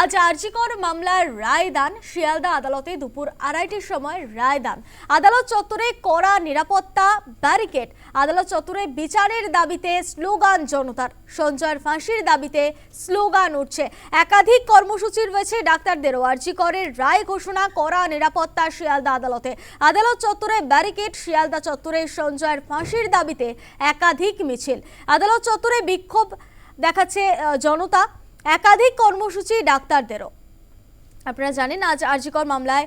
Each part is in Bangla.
আজ আরজিকর মামলার রায়দান, শিয়ালদা আদালতে দুপুর আড়াইটির সময় রায়দান। আদালত চত্বরে কড়া নিরাপত্তা, ব্যারিকেড। আদালত চত্বরে বিচারের দাবিতে স্লোগান জনতার। সঞ্জয়ের ফাঁসির দাবিতে স্লোগান উঠছে। একাধিক কর্মসূচি রয়েছে ডাক্তারদেরও। আরজিকরের রায় ঘোষণা, কড়া নিরাপত্তা, শিয়ালদা আদালতে। আদালত চত্বরে ব্যারিকেড, শিয়ালদা চত্বরে সঞ্জয়ের ফাঁসির দাবিতে একাধিক মিছিল। আদালত চত্বরে বিক্ষোভ দেখাচ্ছে জনতা। একাধিক কর্মসূচি ডাক্তারদেরও। আপনারা জানেন, আজ আরজিকর মামলায়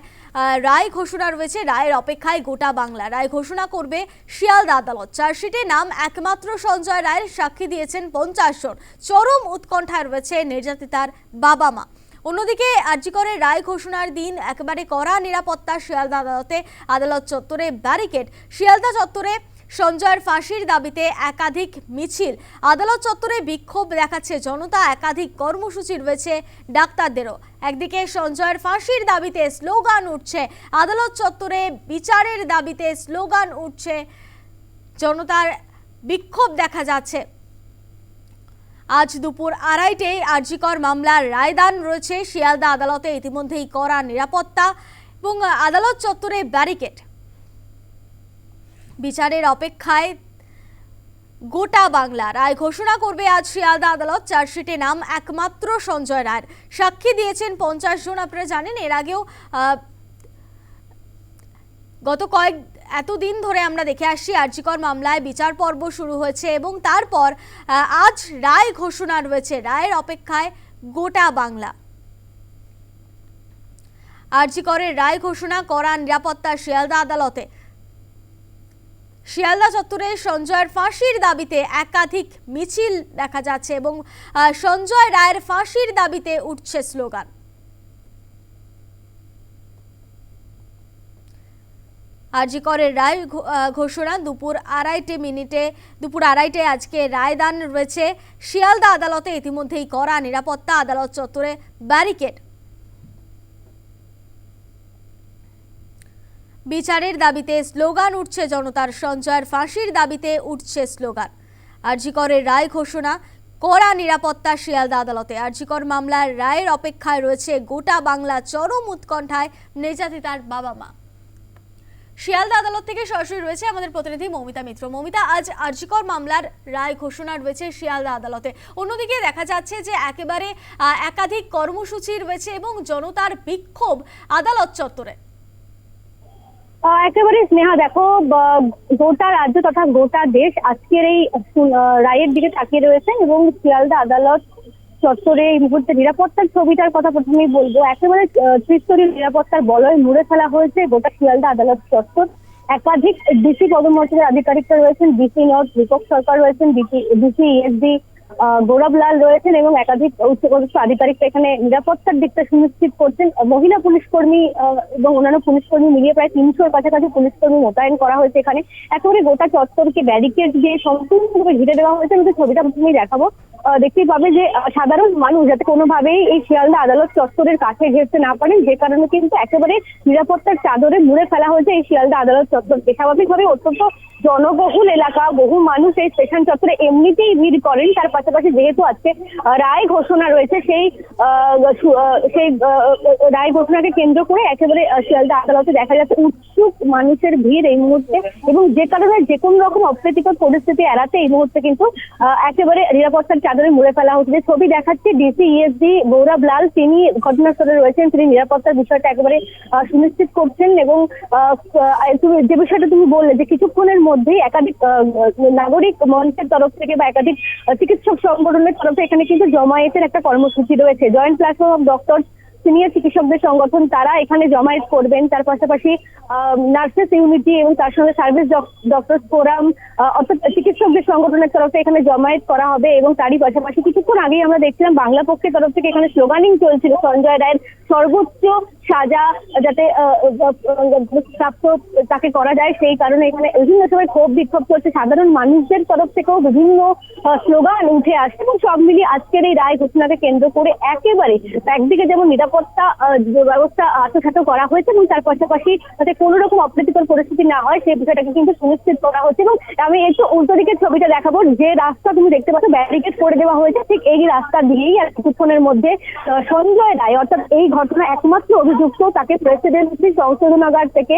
রায় ঘোষণা রয়েছে, রায়ের অপেক্ষায় গোটা বাংলা। রায় ঘোষণা করবে শিয়ালদা আদালত। চার্জশিটে নাম একমাত্র সঞ্জয় রায়ের সাক্ষী দিয়েছেন পঞ্চাশ জন। চরম উৎকণ্ঠায় রয়েছে নির্যাতিতার বাবা মা। অন্যদিকে আরজিকরের রায় ঘোষণার দিন একেবারে কড়া নিরাপত্তা শিয়ালদা আদালতে, আদালত চত্বরে ব্যারিকেড। শিয়ালদা চত্বরে সঞ্জয়ের ফাঁসির দাবিতে একাধিক মিছিল। আদালত চত্বরে বিক্ষোভ দেখাচ্ছে। জনতা একাধিক কর্মসূচি রয়েছে ডাক্তারদেরও। একদিকে সঞ্জয়ের ফাঁসির দাবিতে স্লোগান উঠছে। আদালত চত্বরে বিচারের দাবিতে স্লোগান উঠছে। জনতার বিক্ষোভ দেখা যাচ্ছে। আজ দুপুর আড়াইটেই আরজিকর মামলার রায়দান রয়েছে। শিয়ালদা আদালতে ইতিমধ্যেই করা নিরাপত্তা এবং আদালত চত্বরে ব্যারিকেড। বিচারের অপেক্ষায় গোটা বাংলা। রায় ঘোষণা করবে আজ শিয়ালদা আদালত। চার্জশিটে নাম একমাত্র সঞ্জয় রায়ের। সাক্ষী দিয়েছেন পঞ্চাশ জন, আপনারা জানেন, এর আগেও গত কয়েক, এতদিন ধরে আমরা দেখে আসছি আর্জিকর মামলায় বিচার পর্ব শুরু হয়েছে এবং তারপর আজ রায় ঘোষণা রয়েছে, রায়ের অপেক্ষায় গোটা বাংলা। আর্জিকরের রায় ঘোষণা করা নিরাপত্তা শিয়ালদা আদালতে। শিয়ালদা চত্বরে সঞ্জয়ের ফাঁসির দাবিতে একাধিক মিছিল দেখা যাচ্ছে এবং সঞ্জয় রায়ের ফাঁসির দাবিতে উঠছে স্লোগান। আরজিকরের রায় ঘোষণা দুপুর আড়াইটে মিনিটে, দুপুর আড়াইটে আজকে রায়দান রয়েছে শিয়ালদা আদালতে। ইতিমধ্যেই করা নিরাপত্তা আদালত চত্বরে ব্যারিকেড বিচারের দাবিতে স্লোগান উঠছে জনতার সঞ্চয়ের ফাঁসির দাবিতে উঠছে স্লোগান। আরজিকরের রায় ঘোষণা, কড়া নিরাপত্তা শিয়ালদা আদালতে। আরজিকর মামলার রায়ের অপেক্ষায় রয়েছে গোটা বাংলা চরম উৎকণ্ঠায় নির্যাতিতার বাবা মা। শিয়ালদা আদালত থেকে সরাসরি রয়েছে আমাদের প্রতিনিধি মমিতা মিত্র। মমিতা, আজ আরজিকর মামলার রায় ঘোষণা রয়েছে শিয়ালদা আদালতে। অন্যদিকে দেখা যাচ্ছে যে একেবারে একাধিক কর্মসূচি রয়েছে এবং জনতার বিক্ষোভ আদালত চত্বরে। একেবারে স্নেহা, দেখো গোটা রাজ্য তথা গোটা দেশ আজকের এই রায়ের দিকে তাকিয়ে রয়েছে এবং শিয়ালদা আদালত চত্বরে এই মুহূর্তে নিরাপত্তার ছবিটার কথা প্রথমেই বলব। একেবারে ত্রিস্তরীয় নিরাপত্তার বলয় মুড়ে ফেলা হয়েছে গোটা শিয়ালদা আদালত চত্বর। একাধিক ডিসি পদমর্যাদার আধিকারিকরা রয়েছেন, ডিসি নর্থ দীপক সরকার রয়েছেন ডিসি ইএসডি গৌরব লাল রয়েছেন এবং একাধিক উচ্চপদস্থ আধিকারিকরা এখানে নিরাপত্তার দিকটা সুনিশ্চিত করছেন। মহিলা পুলিশ কর্মী এবং অন্যান্য পুলিশ কর্মী মিলিয়ে প্রায় তিনশোর কাছাকাছি পুলিশ কর্মী মোতায়েন করা হয়েছে এখানে। একেবারে গোটা চত্বরকে ব্যারিকেড দিয়ে সম্পূর্ণভাবে ঘিরে দেওয়া হয়েছে। আমি ছবিটা প্রথমেই দেখাবো দেখতেই পাবে যে সাধারণ মানুষ যাতে কোনোভাবেই এই শিয়ালদা আদালত চত্বরের কাছে ঘেরতে না পারেন, যে কারণে কিন্তু একেবারে নিরাপত্তার চাদরে মুড়ে ফেলা হয়েছে এই শিয়ালদা আদালত চত্বরকে। স্বাভাবিকভাবে অত্যন্ত জনবহুল এলাকা, বহু মানুষ এই স্টেশন চত্বরে এমনিতেই ভিড় করেন। তার পাশাপাশি যেহেতু আজকে রায় ঘোষণা রয়েছে, সেই সেই রায় ঘোষণাকে কেন্দ্র করে একেবারে শিয়ালদা আদালতে দেখা যাচ্ছে উৎসুক মানুষের ভিড় এই মুহূর্তে। এবং যে কারণে যে কোনো রকম অপ্রীতিকর পরিস্থিতি এড়াতে এই মুহূর্তে কিন্তু একেবারে নিরাপত্তার চাদরে মুড়ে ফেলা হচ্ছে। ছবি দেখাচ্ছে ডিসি ইএসডি গৌরব লাল। তিনি ঘটনাস্থলে রয়েছেন, তিনি নিরাপত্তার বিষয়টা একেবারে সুনিশ্চিত করছেন এবং যে বিষয়টা তুমি বললে যে কিছুক্ষণের মধ্যেই একাধিক নাগরিক মঞ্চের তরফ থেকে বা একাধিক চিকিৎসক সংগঠনের তরফে এখানে কিন্তু জমায়েতের একটা কর্মসূচি রয়েছে। Joint platform of doctor senior চিকিৎসকদের সংগঠন, তারা এখানে জমায়েত করবেন। তার পাশাপাশি নার্সেস ইউনিটি এবং তার সঙ্গে সার্ভিস ডক্টর ফোরাম অর্থাৎ চিকিৎসকদের সংগঠনের তরফে এখানে জমায়েত করা হবে এবং তারই পাশাপাশি কিছুক্ষণ আগেই আমরা দেখছিলাম বাংলা পক্ষের তরফ থেকে এখানে স্লোগানিং চলছিল। সঞ্জয় রায়ের সর্বোচ্চ সাজা যাতে প্রাপ্ত তাকে করা যায়, সেই কারণে এখানে বিভিন্ন সময় ক্ষোভ বিক্ষোভ করছে। সাধারণ মানুষদের তরফ থেকেও বিভিন্ন স্লোগান উঠে আসছে এবং সব মিলিয়ে আজকের এই রায় ঘোষণাকে কেন্দ্র করে একেবারে একদিকে যেমন নিরাপত্তা ব্যবস্থা আত্মসাত করা হয়েছে এবং তার পাশাপাশি যাতে কোনো রকম অপ্রীতিকর পরিস্থিতি না হয়, সেই বিষয়টাকে কিন্তু সুনিশ্চিত করা হচ্ছে। এবং আমি একটু উল্টো দিকের ছবিটা দেখাবো। যে রাস্তা তুমি দেখতে পাচ্ছ ব্যারিকেড করে দেওয়া হয়েছে। ঠিক এই রাস্তা দিয়েই আর কিছুক্ষণের মধ্যে সঞ্জয় রায়, অর্থাৎ এই ঘটনা একমাত্র অভিযুক্ত, তাকে প্রেসিডেন্সি সংশোধনাগার থেকে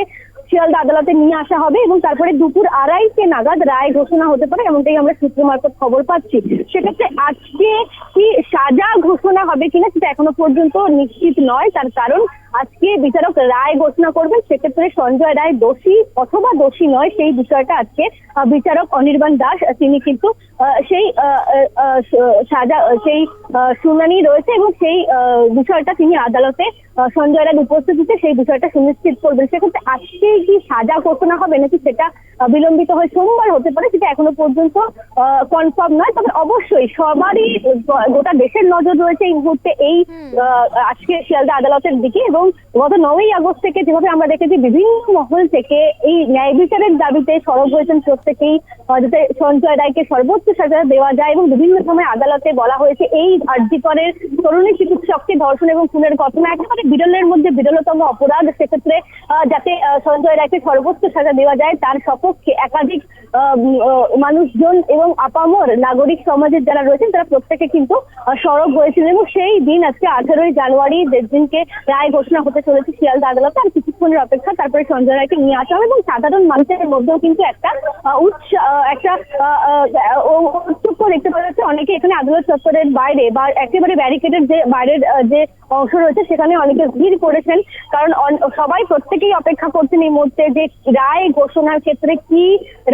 শিয়ালদা আদালতে নিয়ে আসা হবে এবং তারপরে দুপুর আড়াইটে নাগাদ রায় ঘোষণা হতে পারে, এমনটাই আমরা সূত্র মারফত খবর পাচ্ছি। সেক্ষেত্রে আজকে কি সাজা ঘোষণা হবে কিনা সেটা এখনও পর্যন্ত নিশ্চিত নয়। তার কারণ আজকে বিচারক রায় ঘোষণা করবেন, সেক্ষেত্রে সঞ্জয় রায় দোষী অথবা দোষী নয়, সেই বিষয়টা আজকে বিচারক অনির্বাণ দাস, তিনি কিন্তু সেই সাজা, সেই শুনানি রয়েছে এবং সেই বিষয়টা তিনি আদালতে সঞ্জয় রায় উপস্থিতিতে সেই বিষয়টা সুনিশ্চিত করবেন। সেক্ষেত্রে আজকে কি সাজা ঘোষণা হবে নাকি সেটা বিলম্বিত হয়ে সোমবার হতে পারে সেটা এখনও পর্যন্ত কনফার্ম নয় তবে অবশ্যই সবারই গোটা দেশের নজর রয়েছে এই মুহূর্তে এই আজকে শিয়ালদা আদালতের দিকে এবং গত নয়ই আগস্ট থেকে যেভাবে আমরা দেখেছি বিভিন্ন মহল থেকে এই ন্যায় বিচারের দাবিতে সরব হয়েছেন প্রত্যেকেই যাতে সঞ্জয় রায়কে সর্বোচ্চ সাজা দেওয়া যায় এবং বিভিন্ন সময় আদালতে বলা হয়েছে এই আর্জিকরের তরুণী চিকিৎসককে ধর্ষণ এবং খুনের ঘটনা একেবারে বিরলের মধ্যে বিরলতম অপরাধ সেক্ষেত্রে আহ, যাতে সঞ্জয় রায়কে সর্বোচ্চ সাজা দেওয়া যায় তার সপক্ষে একাধিক মানুষজন এবং আপামর নাগরিক সমাজের যারা রয়েছেন তারা প্রত্যেকে কিন্তু আহ, সরব হয়েছিলেন এবং সেই দিন আজকে আঠারোই জানুয়ারি দিনকে রায় ঘোষণা হতে চলেছে শিয়ালদা আদালতে আর কিছুক্ষণের অপেক্ষা তারপরে সঞ্জয় রায়কে নিয়ে আসা এবং সাধারণ মানুষের মধ্যেও কিন্তু একটা উৎসাহ একটা ও- দেখতে পাওয়া যাচ্ছে। অনেকে এখানে আদালত চত্বরের বাইরে বা একেবারে ব্যারিকেডের যে বাইরের যে অংশ রয়েছে সেখানে অনেকে ভিড় করেছেন। কারণ সবাই প্রত্যেকেই অপেক্ষা করছেন এই মুহূর্তে যে রায় ঘোষণার ক্ষেত্রে কি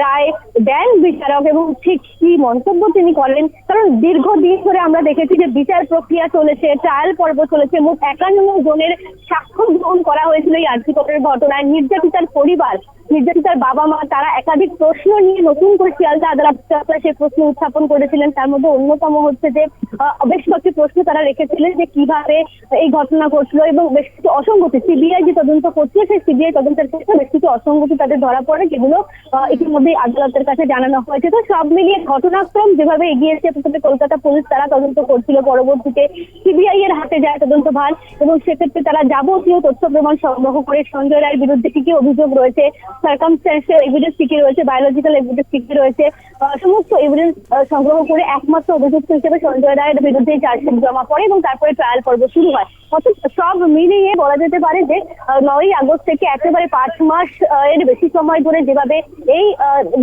রায় দেন বিচারক এবং ঠিক কি মন্তব্য তিনি করেন? কারণ দীর্ঘদিন ধরে আমরা দেখেছি যে বিচার প্রক্রিয়া চলেছে ট্রায়াল পর্ব চলেছে, মোট একান্ন জনের সাক্ষ্য গ্রহণ করা হয়েছিল এই আর্থিকরের ঘটনায়। নির্যাতিতার পরিবার নির্যাতিতার বাবা মা, তারা একাধিক প্রশ্ন নিয়ে নতুন করে শিয়ালদা আদালত সেই প্রশ্ন উত্থাপন করেছিলেন। তার মধ্যে অন্যতম হচ্ছে যে বেশ কয়েকটি প্রশ্ন তারা রেখেছিলেন যে কীভাবে এই ঘটনা ঘটলো এবং বেশ কিছু অসঙ্গতি সিবিআই যে তদন্ত করছিল সেই সিবিআই তদন্তের ক্ষেত্রে বেশ কিছু অসঙ্গতি তাদের ধরা পড়ে, যেগুলো ইতিমধ্যেই আদালতের কাছে জানানো হয়েছে। তো সব মিলিয়ে ঘটনাক্রম যেভাবে এগিয়েছে প্রথমে কলকাতা পুলিশ তারা তদন্ত করছিল, পরবর্তীতে সিবিআই এর হাতে যায় তদন্ত ভার, এবং সেক্ষেত্রে তারা যাবতীয় তথ্য প্রমাণ সংগ্রহ করে সঞ্জয় রায়ের বিরুদ্ধে কি কি অভিযোগ রয়েছে এভিডেন্স কি কি রয়েছে বায়োলজিক্যাল এভিডেন্স কি কি রয়েছে সমস্ত এভিডেন্স সংগ্রহ করে একমাত্র অভিযুক্ত হিসেবে সঞ্জয় রায়ের বিরুদ্ধে চার্জশিট জমা পড়ে এবং তারপরে ট্রায়াল পর্ব শুরু হয়। অর্থাৎ সব মিলিয়ে বলা যেতে পারে যে নয়ই আগস্ট থেকে একেবারে পাঁচ মাস এর বেশি সময় ধরে যেভাবে এই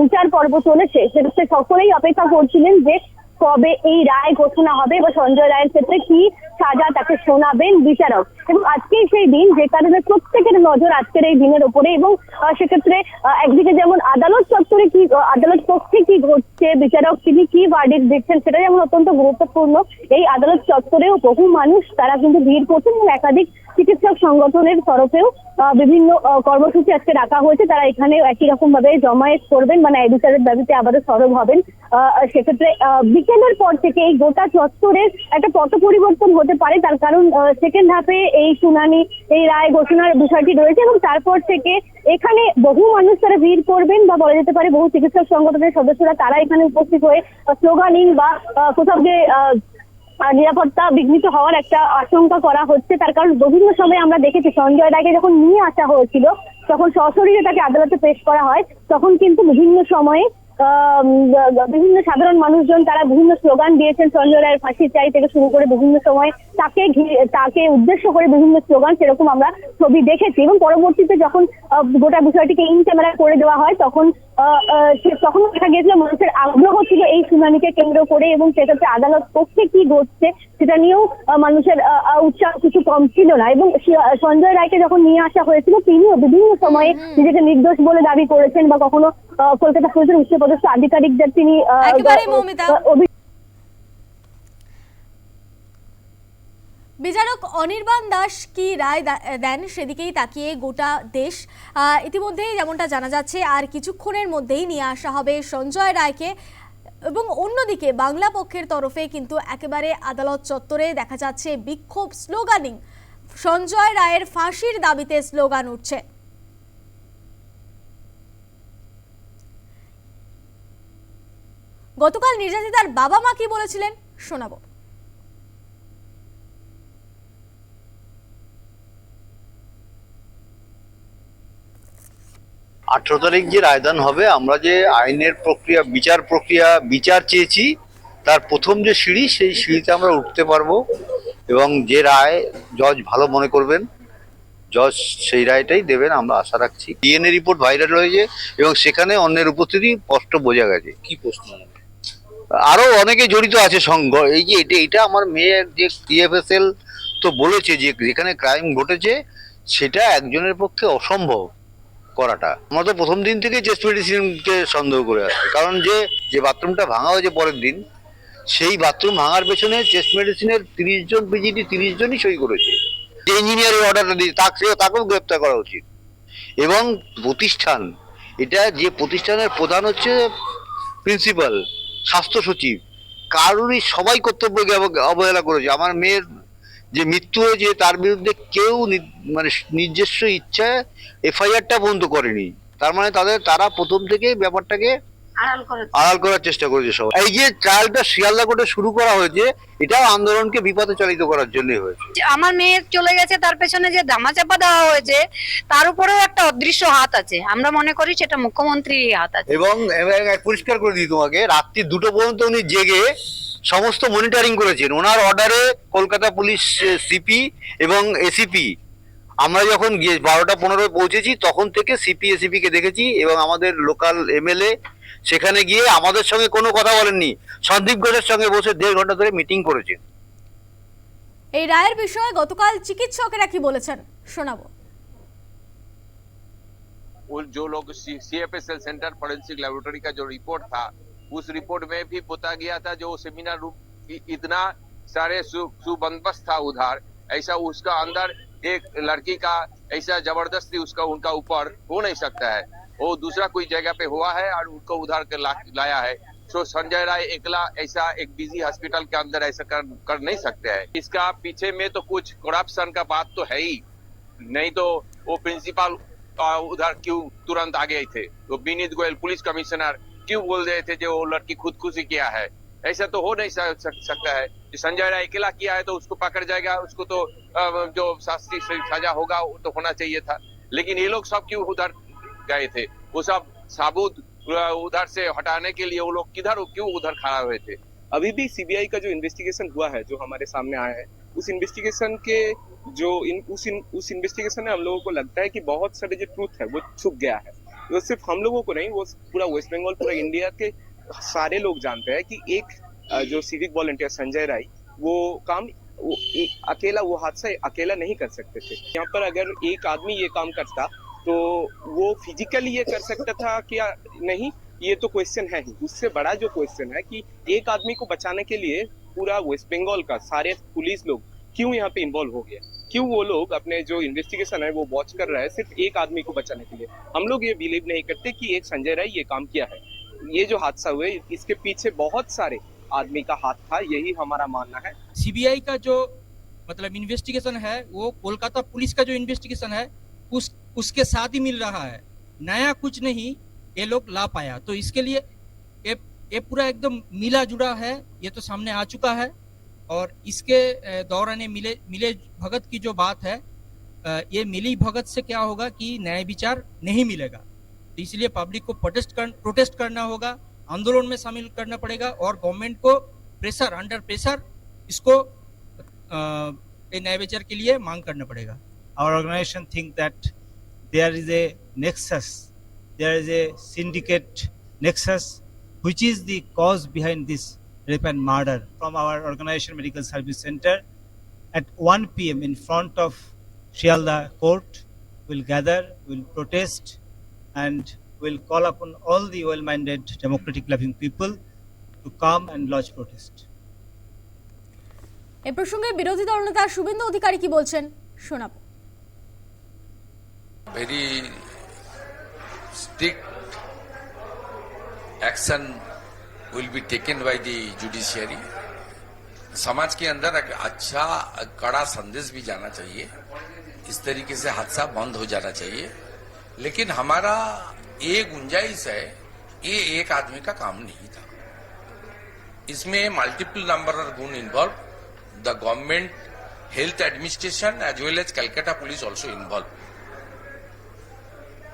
বিচার পর্ব চলেছে সেক্ষেত্রে সকলেই অপেক্ষা করছিলেন যে কবে এই রায় ঘোষণা হবে বা সঞ্জয় রায়ের ক্ষেত্রে কি সাজা তাকে শোনাবেন বিচারক। এবং আজকেই সেই দিন যে কারণে প্রত্যেকের নজর আজকের এই দিনের উপরে এবং সেক্ষেত্রে একদিকে যেমন আদালত চত্বরে কি আদালত পক্ষে কি ঘটছে, বিচারক তিনি কি ভার্ডিক দিচ্ছেন সেটা যেমন অত্যন্ত গুরুত্বপূর্ণ, এই আদালত চত্বরেও বহু মানুষ তারা কিন্তু ভিড় করছেন এবং একাধিক চিকিৎসক সংগঠনের তরফেও বিভিন্ন কর্মসূচি আজকে রাখা হয়েছে। তারা এখানে একই রকম ভাবে জমায়েত করবেন মানে ন্যায় বিচারের দাবিতে আবারও সরব হবেন। সেক্ষেত্রে বিকেলের পর থেকে এই গোটা চত্বরের একটা পট পরিবর্তন হতে পারে, তার কারণ সেকেন্ড হাফে এই শুনানি, এই রায় ঘোষণার বিষয়টি রয়েছে এবং তারপর থেকে এখানে বহু মানুষ তারা ভিড় করবেন বা বলা যেতে পারে বহু চিকিৎসক সংগঠনের সদস্যরা তারা এখানে উপস্থিত হয়ে স্লোগানিং বা কোথাও যে নিরাপত্তা বিঘ্নিত হওয়ার একটা আশঙ্কা করা হচ্ছে। তার কারণ বিভিন্ন সময় আমরা দেখেছি, সঞ্জয় রায়কে যখন নিয়ে আসা হয়েছিল, তখন সশরীরে তাকে আদালতে পেশ করা হয়, তখন কিন্তু বিভিন্ন সময়ে বিভিন্ন সাধারণ মানুষজন তারা বিভিন্ন স্লোগান দিয়েছেন সঞ্জয় রায়ের চাই থেকে শুরু করে বিভিন্ন সময় তাকে তাকে উদ্দেশ্য করে বিভিন্ন স্লোগান সেরকম আমরা ছবি দেখেছি এবং পরবর্তীতে যখন গোটা বিষয়টিকে ইন ক্যামেরা করে দেওয়া হয় তখন তখন দেখা গিয়েছিল মানুষের আগ্রহ ছিল এই শুনানিকে কেন্দ্র করে এবং সেক্ষেত্রে আদালত পক্ষে কি ঘটছে সেটা নিয়েও মানুষের উৎসাহ কিছু কম ছিল না এবং সঞ্জয় রায়কে যখন নিয়ে আসা হয়েছিল তিনিও বিভিন্ন সময়ে নিজেকে নির্দোষ বলে দাবি করেছেন বা কখনো কলকাতা পুলিশের উচ্চপদস্থ আধিকারিকদের তিনি বিচারক অনির্বাণ দাস কি রায় দেন? সেদিকেই তাকিয়ে গোটা দেশ ইতিমধ্যেই যেমনটা জানা যাচ্ছে, আর কিছুক্ষণের মধ্যেই নিয়ে আসা হবে সঞ্জয় রায়কে। এবং অন্যদিকে বাংলা পক্ষের তরফে কিন্তু একেবারে আদালত চত্বরে দেখা যাচ্ছে বিক্ষোভ স্লোগানিং। সঞ্জয় রায়ের ফাঁসির দাবিতে স্লোগান উঠছে। গতকাল নির্যাতিতার বাবা মা কি বলেছিলেন? শোনাবো। আঠেরো তারিখ যে রায়দান হবে আমরা যে আইনের প্রক্রিয়া বিচার প্রক্রিয়া বিচার চেয়েছি তার প্রথম যে সিঁড়ি সেই সিঁড়িতে আমরা উঠতে পারব এবং যে রায় জজ ভালো মনে করবেন জজ সেই রায়টাই দেবেন আমরা আশা রাখছি। ডিএনএ রিপোর্ট ভাইরাল হয়েছে এবং সেখানে অন্যের উপস্থিতি স্পষ্ট বোঝা গেছে। কি প্রশ্ন? আরও অনেকে জড়িত আছে সঙ্গ এই যে এটা এটা আমার মেয়ে যে টিএফএসএল তো বলেছে যে যেখানে ক্রাইম ঘটেছে সেটা একজনের পক্ষে অসম্ভব। করাটা। আমরা তো প্রথম দিন থেকে চেস্ট মেডিসিনকে সন্দেহ করে আসছি। কারণ যে যে বাথরুমটা ভাঙা হয়েছে পরের দিন, সেই বাথরুম ভাঙার পেছনে চেস্ট মেডিসিনের তিরিশ জন পিজিটি তিরিশ জনই সই করেছে। যে ইঞ্জিনিয়ারের অর্ডারটা দিয়ে তাকে তাকেও গ্রেপ্তার করা উচিত। এবং প্রতিষ্ঠান, এটা যে প্রতিষ্ঠানের প্রধান হচ্ছে প্রিন্সিপাল স্বাস্থ্য সচিব, কারোরই সবাই কর্তব্যকে অবহেলা করেছে। আমার মেয়ের যে মৃত্যু হয়েছে তার বিরুদ্ধে কেউ মানে নিজস্ব ইচ্ছায় এফআইআরটা বন্ধ করেনি। তার মানে তাদের তারা প্রথম থেকে ব্যাপারটাকে আড়াল করার চেষ্টা করেছে সবাই। এই যে ট্রায়ালটা শিয়ালদা কোর্টে শুরু করা হয়েছে এটাও আন্দোলনকে বিপথে চালিত করার জন্যই হয়েছে। আমার মেয়ে চলে গেছে তার পেছনে যে ধামাচাপা দেওয়া হয়েছে তার উপরেও একটা অদৃশ্য হাত আছে। আমরা মনে করি সেটা মুখ্যমন্ত্রীর হাত আছে। এবং এবং পরিষ্কার করে দিই তোমাকে রাত্রি দুটো পর্যন্ত উনি জেগে সমস্ত মনিটরিং করেছেন ওনার অর্ডারে কলকাতা পুলিশ সিপি এবং এসিপি আমরা যখন গিয়ে বারোটা পনেরোয় পৌঁছেছি তখন থেকে সিপি এসিপি কে দেখেছি এবং আমাদের লোকাল এমএলএ সেখানে গিয়ে আমাদের সঙ্গে কোনো কথা বলেননি সন্দীপ ঘোষের সঙ্গে বসে দেড় ঘন্টা ধরে মিটিং করেছেন এই রায়ের বিষয়ে গতকাল চিকিৎসকেরা কি বলেছেন শোনাবো वो जो लोग C F S L center forensic laboratory का जो रिपोर्ट था उस रिपोर्ट में भी पोता गया था जो सेमिनार रूम इतना सारे सु- सुबंदोबस्त था उधार ऐसा उसका अंदर एक लड़की का ऐसा ज़बरदस्ती उसका उनका ऊपर हो नहीं सकता है। वो दूसरा कोई जगह पे हुआ है और उनको उधार कर ला, लाया है। तो संजय राय एकला ऐसा एक बिज़ी हॉस्पिटल के अंदर ऐसा कर, कर नहीं सकते हैं। इसका पीछे में तो कुछ करप्शन का बात तो है ही। नहीं तो वो प्रिंसिपल उधर क्यों तुरंत आ गए थे? तो विनीत गोयल पुलिस कमिश्नर क्यों बोल रहे थे जो वो लड़की खुदकुशी किया है? ऐसा तो हो नहीं सक- सक- सकता है। संजय राय अकेला किया है तो उसको पकड़ जाएगा उसको तो जो शास्त्री सजा होगा वो तो होना चाहिए था। लेकिन ये लोग सब क्यों उधर गए थे? वो सब साबुत उधर से हटाने के लिए वो लोग किधर क्यों उधर खड़ा हुए थे? अभी भी सीबीआई का जो इन्वेस्टिगेशन हुआ है जो हमारे सामने आया है उस इन्वेस्टिगेशन के जो इन उस इन, उस इन्वेस्टिगेशन में हम लोगों को लगता है कि बहुत सारे जो ट्रूथ है वो छुप गया है। वो सिर्फ़ हम लोगों को नहीं वो पूरा वेस्ट बंगाल पूरा इंडिया के सारे लोग जानते हैं कि एक जो सिविक वॉलंटियर संजय राय वो काम वो एक, अकेला वो हादसा अकेला नहीं कर सकते थे। यहाँ पर अगर एक आदमी ये काम करता तो वो फिजिकली ये कर सकता था क्या नहीं ये तो क्वेश्चन है ही। उससे बड़ा जो क्वेश्चन है कि एक आदमी को बचाने के लिए पूरा वेस्ट बंगाल का सारे पुलिस लोग क्यों यहाँ पे इन्वॉल्व हो गया क्यों वो लोग अपने जो इन्वेस्टिगेशन है वो वॉच कर रहा है सिर्फ़ एक आदमी को बचाने के लिए? हम लोग ये बिलीव नहीं करते कि एक संजय राय ये काम किया है। ये जो हादसा हुए इसके पीछे बहुत सारे आदमी का हाथ था, यही हमारा मानना है। सीबीआई का जो मतलब इन्वेस्टिगेशन है, वो कोलकाता पुलिस का जो इन्वेस्टिगेशन है, उस, उसके साथ ही मिल रहा है। नया कुछ नहीं, ये लोग ला पाया। तो इसके लिए ये पूरा एकदम मिला जुड़ा है, ये तो सामने आ चुका है। और इसके दौरान मिले मिले भगत की जो बात है ये मिली भगत से क्या होगा कि न्याय विचार नहीं मिलेगा। तो इसलिए पब्लिक को प्रोटेस्ट कर प्रोटेस्ट करना होगा, आंदोलन में शामिल करना पड़ेगा और गवर्नमेंट को प्रेशर अंडर प्रेशर इसको न्याय विचार के लिए मांग करना पड़ेगा। Our organization think that there is a nexus, there is a syndicate nexus, which is the cause behind this rape and murder from our organization medical service center at 1 pm in front of Shialda court will gather will protest and will call upon all the well-minded democratic loving people to come and lodge protest এ প্রসঙ্গে বিরোধী দলনেতা শুভেন্দু অধিকারী কি বলছেন শোনাবো very strict action will be taken by the judiciary. समाज के अंदर एक अच्छा कड़ा संदेश भी जाना चाहिए। इस तरीके से हादसा बंद हो जाना चाहिए। लेकिन हमारा ये गुंजाइश है, ये एक आदमी का काम नहीं था। इसमें multiple number of goons involve the government health administration as well as Calcutta police also involve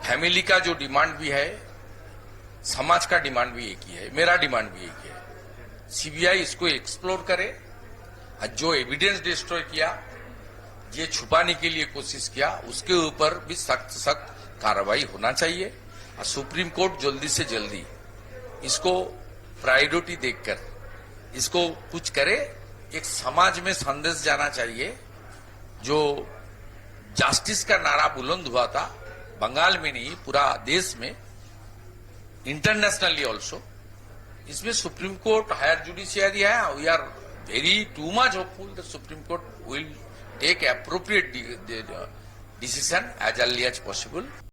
family का जो डिमांड भी है समाज का डिमांड भी एक ही है, मेरा डिमांड भी एक ही है। सीबीआई इसको एक्सप्लोर करे, और जो एविडेंस डिस्ट्रॉय किया, ये छुपाने के लिए कोशिश किया, उसके ऊपर भी सख्त सख्त कार्रवाई होना चाहिए। और सुप्रीम कोर्ट जल्दी से जल्दी इसको प्रायोरिटी देखकर, इसको कुछ करे, एक समाज में संदेश जाना चाहिए, जो जस्टिस का नारा बुलंद हुआ था, बंगाल में नहीं, पूरा देश में इंटरनेशनली ऑल्सो इसमें सुप्रीम कोर्ट हायर जुडिशियरी है we are very too much hopeful the Supreme Court will take appropriate decision as early as possible